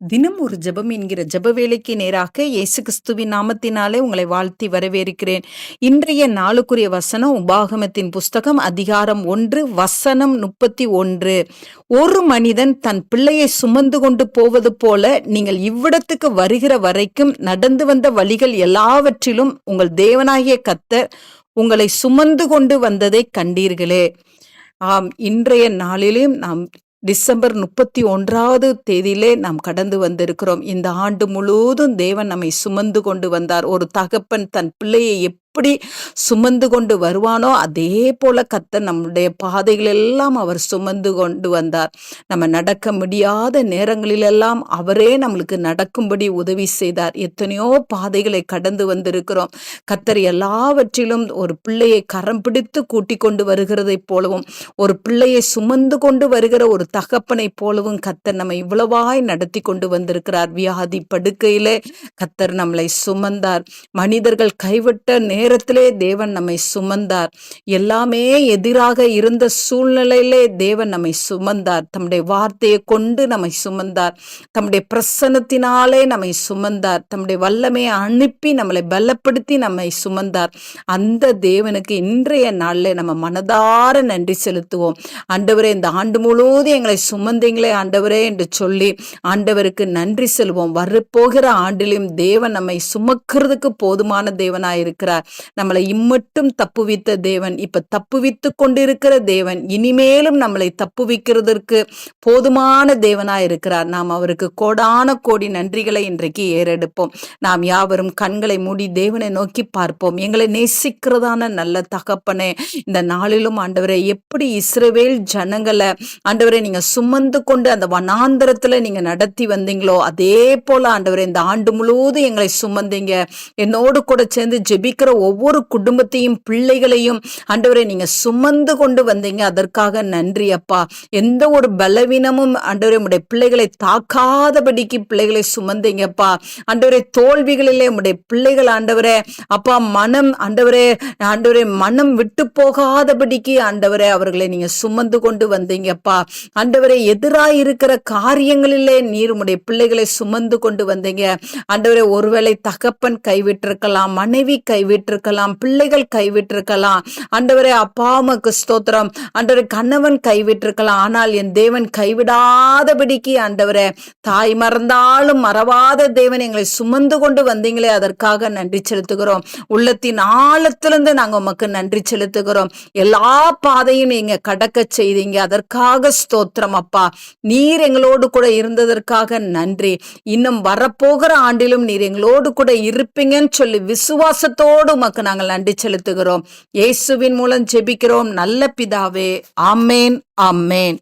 தினம் ஒரு ஜெபம் என்கிற ஜெப வேலைக்கு நேராக இயேசு கிறிஸ்துவின் நாமத்தினாலே உங்களை வாழ்த்தி வரவேற்கிறேன். இன்றைய நாளுக்குரிய வசனம் உபாகமத்தின் புஸ்தகம் அதிகாரம் ஒன்று வசனம் முப்பத்தி ஒன்று. ஒரு மனிதன் தன் பிள்ளையை சுமந்து கொண்டு போவது போல நீங்கள் இவ்விடத்துக்கு வருகிற வரைக்கும் நடந்து வந்த வழிகள் எல்லாவற்றிலும் உங்கள் தேவனாகிய கத்தர் உங்களை சுமந்து கொண்டு வந்ததை கண்டீர்களே. ஆம் இன்றைய நாளிலும் நாம் டிசம்பர் முப்பத்தி ஒன்றாவது தேதியிலே நாம் கடந்து வந்திருக்கிறோம். இந்த ஆண்டு முழுவதும் தேவன் நம்மை சுமந்து கொண்டு வந்தார். ஒரு தகப்பன் தன் பிள்ளையை எப்படி சுமந்து கொண்டு வருவானோ அதே போல கத்த நம்முடைய பாதைகள் எல்லாம் அவர் சுமந்து கொண்டு வந்தார். நம்ம நடக்க முடியாத நேரங்களிலெல்லாம் அவரே நம்மளுக்கு நடக்கும்படி உதவி செய்தார். எத்தனையோ பாதைகளை கடந்து வந்திருக்கிறோம். கத்தர் எல்லாவற்றிலும் ஒரு பிள்ளையை கரம் பிடித்து கூட்டிக் கொண்டு வருகிறதைப் போலவும் ஒரு பிள்ளையை சுமந்து கொண்டு வருகிற ஒரு தகப்பனைப் போலவும் கத்தர் நம்ம இவ்வளவாய் நடத்தி கொண்டு வந்திருக்கிறார். வியாதி படுக்கையிலே கத்தர் நம்மளை சுமந்தார். மனிதர்கள் கைவிட்ட நேரத்திலே தேவன் நம்மை சுமந்தார். எல்லாமே எதிராக இருந்த சூழ்நிலையிலே தேவன் நம்மை சுமந்தார். தம்முடைய வார்த்தையை கொண்டு நம்மை சுமந்தார். தம்முடைய பிரசனத்தினாலே நம்மை சுமந்தார். தம்முடைய வல்லமையை அனுப்பி நம்மளை பலப்படுத்தி நம்மை சுமந்தார். அந்த தேவனுக்கு இன்றைய நாளில் நம்ம மனதார நன்றி செலுத்துவோம். ஆண்டவரே இந்த ஆண்டு முழுவதும் எங்களை சுமந்தீங்களே ஆண்டவரே என்று சொல்லி ஆண்டவருக்கு நன்றி செல்வோம். வரப்போகிற ஆண்டிலும் தேவன் நம்மை சுமக்கிறதுக்கு போதுமான தேவனாயிருக்கிறார். நம்மளை இம்மட்டும் தப்புவித்த தேவன் இப்ப தப்புவித்து கொண்டிருக்கிற தேவன் இனிமேலும் நம்மளை தப்புவிக்கிறதற்கு போதுமான தேவனா இருக்கிறார். நாம் அவருக்கு கோடான கோடி நன்றிகளை இன்றைக்கு ஏறெடுப்போம். நாம் யாவரும் கண்களை மூடி தேவனை நோக்கி பார்ப்போம். எங்களை நேசிக்கிறதான நல்ல தகப்பனே இந்த நாளிலும் ஆண்டவரை எப்படி இஸ்ரவேல் ஜனங்களை ஆண்டவரை நீங்க சுமந்து கொண்டு அந்த வனாந்தரத்துல நீங்க நடத்தி வந்தீங்களோ அதே போல ஆண்டவரை இந்த ஆண்டு முழுவதும் எங்களை சுமந்தீங்க. என்னோடு கூட சேர்ந்து ஜெபிக்கிற ஒவ்வொரு குடும்பத்தையும் பிள்ளைகளையும் ஆண்டவரை நீங்க சுமந்து கொண்டு வந்தீங்க. அதற்காக நன்றி அப்பா. எந்த ஒரு பலவீனமும் ஆண்டவரை உடைய பிள்ளைகளை தாக்காதபடிக்கு பிள்ளைகளை சுமந்தீங்கப்பா ஆண்டவரை தோல்விகளிலே உடைய பிள்ளைகள் ஆண்டவரே அப்பா மனம் ஆண்டவரே ஆண்டவரே மனம் விட்டு போகாதபடிக்கு ஆண்டவரே அவர்களை நீங்க சுமந்து கொண்டு வந்தீங்கப்பா ஆண்டவரை எதிராக இருக்கிற காரியங்களிலே நீர் உடைய பிள்ளைகளை சுமந்து கொண்டு வந்தீங்க. ஆண்டவரை ஒருவேளை தகப்பன் கைவிட்டிருக்கலாம் மனைவி கைவிட்டு கைவிட்டிருக்கலாம் பிள்ளைகள் கைவிட்டிருக்கலாம் அண்டவரே அப்பா உமக்கு ஸ்தோத்திரம். அண்டவரே கணவன் கைவிட்டிருக்கலாம் ஆனால் என் தேவன் கைவிடாதபடிக்கு ஆண்டவரே தாய் மறந்தாலும் மறவாத தேவன் எங்களை சுமந்து கொண்டு வந்தீங்களே அதற்காக நன்றி செலுத்துகிறோம். உள்ளத்தின் ஆழத்திலிருந்து நாங்க உமக்கு நன்றி செலுத்துகிறோம். எல்லா பாதையும் நீங்க கடக்க செய்தீங்க. அதற்காக ஸ்தோத்திரம் அப்பா. நீர் எங்களோடு கூட இருந்ததற்காக நன்றி. இன்னும் வரப்போகிற ஆண்டிலும் நீர் எங்களோடு கூட இருப்பீங்கன்னு சொல்லி விசுவாசத்தோடு உமக்கு நாங்கள் நன்றி செலுத்துகிறோம். இயேசுவின் மூலம் ஜெபிக்கிறோம். நல்ல பிதாவே ஆமேன் ஆமேன்.